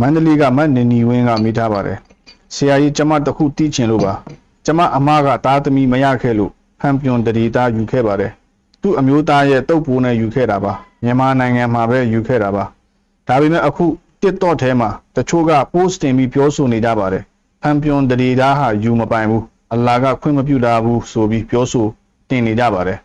မန္တလေးကမတ်နေနီဝင်းကမိထားပါတယ်ဆရာကြီးကျမတစ်ခုတီးချင်လို့ပါကျမအမကတားသမီမရခဲ့လို့ဖန်ပြွန်တရီသားယူခဲ့ပါတယ်သူ့အမျိုးသားရဲ့တုပ်ပိုးနဲ့ယူခဲ့တာပါမြန်မာနိုင်ငံမှာပဲယူခဲ့တာပါဒါပေမဲ့အခုတစ်တော့ထဲမှာတချို့က post တင်ပြီးပြောဆိုနေကြပါတယ်ဖန်ပြွန်တရီသားဟာယူမပိုင်ဘူးအလ္လာဟ်ကခွင့်မပြုတာဘူးဆိုပြီးပြောဆိုတင်နေကြပါတယ်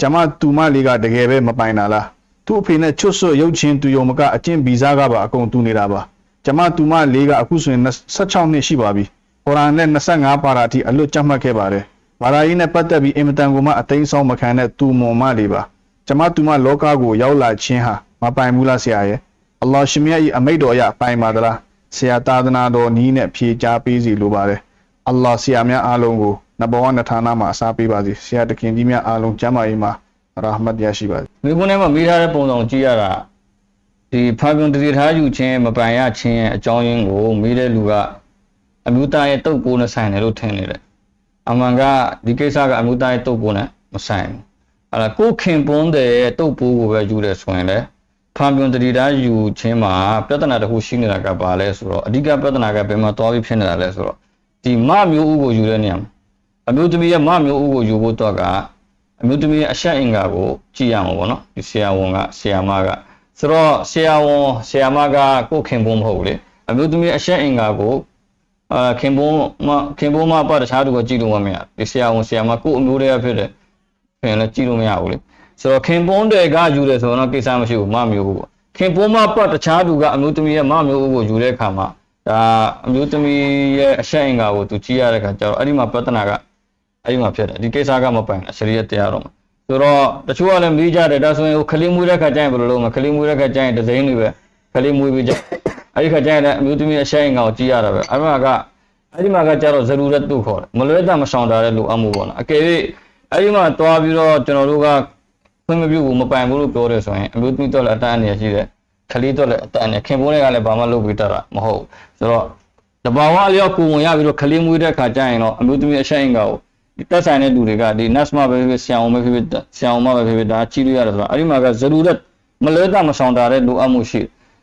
ကျမတူမလေးကတကယ်ပဲမပိုင်တာလားသူ့အဖေနဲ့ချွတ်ဆွတ်ရုပ်ချင်းတူယုံမကအကျင့်ဗီဇာကပါအကုန်တူနေတာပါ ကျမတူမလေးကအခုဆိုရင်16နှစ်ရှိပါပြီ။ဟော်ရာနဲ့25ပါရာအထိအလွတ်ကြမှတ်ခဲ့ပါတယ်။ဘာသာရေးနဲ့ပတ်သက်ပြီးအင်မတန်ကိုမှအသိမ်းဆောင်မခံတဲ့သူမွန်မလေးပါ။ကျမတူမလောကကိုရောက်လာခြင်းဟာမပိုင်ဘူးလားဆရာရဲ့။အလ္လာဟ်ရှင်မြတ်၏အမိတ်တော်အရပိုင်ပါသလား။ဆရာသာသနာတော်နီးနဲ့ဖြေကြားပေးစီလိုပါတယ်။အလ္လာဟ်ဆရာများအားလုံးကိုနဘောဝနဌာနမှာအစားပေးပါစေ။ဆရာတခင်ကြီးများအားလုံးကျမ်းမာရေးမှာရာဟမတ်ရရှိပါစေ။မိခွန်းထဲမှာမိထားတဲ့ပုံစံကိုကြည့်ရတာ ဒီဖာပြွန်တတိထားယူခြင်းမပိုင်ရခြင်းရဲ့အကြောင်းရင်းကိုမိတဲ့လူကအမျိုးသားရဲ့တုပ်ပိုးနဲ့ဆိုင်တယ်လို့ထင်နေတယ်အမှန်ကဒီကိစ္စကအမျိုးသားရဲ့တုပ်ပိုးနဲ့မဆိုင်ဘူးအဲ့ဒါကိုယ်ခင်ပွန်းတဲ့တုပ်ပိုးကိုပဲယူတယ်ဆိုရင်လေဖာပြွန်တတိထားယူခြင်းမှာပြဿနာတစ်ခုရှိနေတာကဘာလဲဆိုတော့အဓိကပြဿနာကဘယ်မှာသွားပြီးဖြစ်နေတာလဲဆိုတော့ဒီမမျိုးဥကိုယူတဲ့နေရာမှာအမျိုးသမီးရဲ့မမျိုးဥကိုယူဖို့တော့ကအမျိုးသမီးရဲ့အဆက်အင်္ဂါကိုကြည့်ရမှာပေါ့နော်ဒီဆရာဝန်ကဆရာမက ဆိုတော့ဆရာဝန်ဆရာမကကိုယ်ခင်ပွန်းမဟုတ်ဘူးလေအမျိုးသမီးရဲ့အဆက်အင်္ဂါကိုအာခင်ပွန်းမခင်ပွန်းမပတ်တခြားသူကကြည့်လို့မရဒီဆရာဝန်ဆရာမကိုယ်အမျိုးတည်းဖြစ်တယ်ခင်လည်းကြည့်လို့မရဘူးလေဆိုတော့ခင်ပွန်းတွေကယူတယ်ဆိုတော့ကိစ္စမရှိဘူးမမျိုးဘူးပေါ့ခင်ပွန်းမပတ်တခြားသူကအမျိုးသမီးရဲ့မမျိုးကိုယူတဲ့အခါမှာဒါအမျိုးသမီးရဲ့အဆက်အင်္ဂါကိုသူကြည့်ရတဲ့အခါကျတော့အဲ့ဒီမှာပြဿနာကအဲ့ဒီမှာဖြစ်တယ်ဒီကိစ္စကမပိုင်အရှရိယတရားတော့မှာ ဆိုတော့တချို့ကလည်းမေးကြတယ်ဒါဆိုရင်ဟိုခလေးမွေးတဲ့ခါကျရင်ဘယ်လိုလုပ်မလဲခလေးမွေးတဲ့ခါကျရင်ဒဇိန်းတွေပဲခလေးမွေးပြီးကြအဲ့ဒီခါကျရင်လည်းအမျိုးသမီးအရှိန်ကောင်ကြည့်ရတာပဲအဲ့မှာကအဲ့ဒီမှာကကျတော့ဇရူရက်သူ့ခေါ်တယ်မလွဲတာမဆောင်တာတဲ့လူအမှုပေါ့နော်အကယ်၍အဲ့ဒီမှာတွားပြီးတော့ကျွန်တော်တို့ကခွင့်မပြုဘူးမပိုင်ဘူးလို့ပြောတယ်ဆိုရင်အမျိုးသမီးတော့လည်းအတန်းအနေရှိတယ်ခလေးတော့လည်းအတန်းအနေခင်ပွန်းတွေကလည်းဘာမှလုပ်ပြီးတတ်တာမဟုတ်ဆိုတော့တဘာဝအလျောက်ကိုဝင်ရပြီးတော့ခလေးမွေးတဲ့ခါကျရင်တော့အမျိုးသမီးအရှိန်ကောင်ကိုဒီ တက်ဆိုင်တဲ့လူတွေကဒီ NAS မှာပဲဖြစ်ဆရာအောင်ပဲဖြစ်ဖြစ်ဆရာအောင်မပဲဖြစ်ဖြစ်ဒါကြည့်လို့ရတယ်ဆိုတော့အဲ့ဒီမှာကဇရူရက်မလဲတာမဆောင်တာတဲ့လိုအပ်မှုရှိ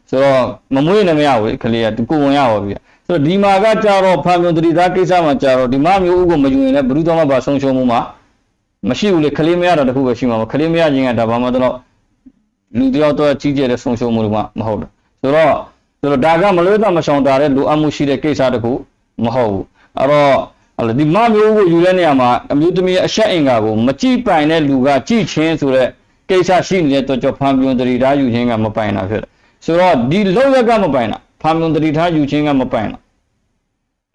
ဆိုတော့မမွေးနေမရဘူးလေခလေးကဒီကိုဝင်ရပါပြီဆိုတော့ဒီမှာကကြတော့ဖာမြုံတတိသားကိစ္စမှာကြတော့ဒီမမျိုးဥကိုမယူရင်လည်းဘယ်သူတော့မှဘာဆုံးရှုံးမှုမှာမရှိဘူးလေခလေးမရတော့တခုပဲရှိမှာမခလေးမရခြင်းကဒါဘာမှတော့လူတယောက်တော့ကြီးကျယ်တဲ့ဆုံးရှုံးမှုတွေမှမဟုတ်ဘူးဆိုတော့ဆိုတော့ဒါကမလွဲတာမဆောင်တာတဲ့လိုအပ်မှုရှိတဲ့ကိစ္စတခုမဟုတ်ဘူးအဲ့တော့ အဲ့လိုဒီမမျိုးကိုယူတဲ့နေရာမှာအမျိုးသမီးရဲ့အဆက်အင်္ဂါကိုမကြည့်ပိုင်တဲ့လူကကြည့်ချင်းဆိုတဲ့ကိစ္စရှိနေတဲ့တော့ကြောင့်ဖန်ပြွန်တရီထားယူခြင်းကမပိုင်တာဖြစ်တယ်ဆိုတော့ဒီလောက်ရက်ကမပိုင်တာဖန်ပြွန်တရီထားယူခြင်းကမပိုင်တာ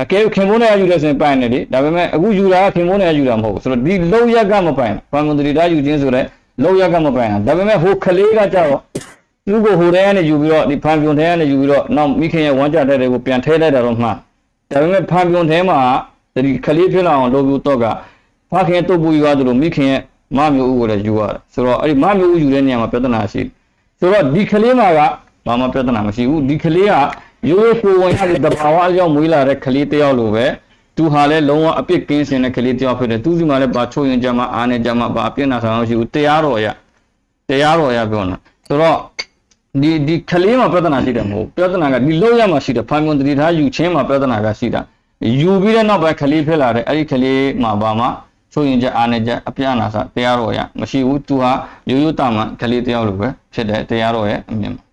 အကယ်ခင်မိုးနဲ့ယူတယ်ဆိုရင်ပိုင်တယ်လေဒါပေမဲ့အခုယူတာကခင်မိုးနဲ့ယူတာမဟုတ်ဘူးဆိုတော့ဒီလောက်ရက်ကမပိုင်တာဖန်ပြွန်တရီထားယူခြင်းဆိုတဲ့လောက်ရက်ကမပိုင်တာဒါပေမဲ့ဟိုခလေးကကြတော့သူ့ကိုဟိုထဲကနေယူပြီးတော့ဒီဖန်ပြွန်ထဲကနေယူပြီးတော့နောက်မိခင်ရဲ့ဝမ်းကြတဲ့တွေကိုပြန်ထဲလိုက်တာတော့မှန်ဒါပေမဲ့ဖန်ပြွန်ထဲမှာ ဒီခလေးဖြစ်လာအောင်လုပ်ပြီးတော့ကဖခင်တုတ်ပူယူရတယ်လို့မိခင်ရဲ့မမျိုးဦးကိုလည်းယူရတယ်ဆိုတော့အဲ့ဒီမမျိုးဦးယူတဲ့နေရာမှာပြဿနာရှိဆိုတော့ဒီခလေးမှာကဘာမှပြဿနာမရှိဘူးဒီခလေးကရိုးရိုးကိုဝင်ရတဲ့တဘာဝအကြောင်းမွေးလာတဲ့ခလေးတယောက်လိုပဲသူဟာလည်းလုံးဝအပြစ်ကင်းစင်တဲ့ခလေးတယောက်ဖြစ်တယ်သူစီမှာလည်းဘာချိုးရင်ကြမှာအာနေကြမှာဘာအပြစ်နာဆောင်ရှိဘူးတရားတော်ရတရားတော်ရပြောနေတာဆိုတော့ဒီဒီခလေးမှာပြဿနာရှိတယ်မဟုတ်ပြဿနာကဒီလုံးရမှာရှိတယ်ဖန်ကွန်တတိထားယူချင်းမှာပြဿနာကရှိတာ ယူပြီးတဲ့နောက်ပိုင်းခလေးဖြစ်လာတဲ့အဲ့ဒီခလေးမှာဘာမှဆိုရင်ချက်အားနေချက်အပြာနာစတရားတော်ရမရှိဘူးသူဟာရိုးရိုးတာမှခလေးတယောက်လိုပဲဖြစ်တယ်တရားတော်ရဲ့အမြင်မှာ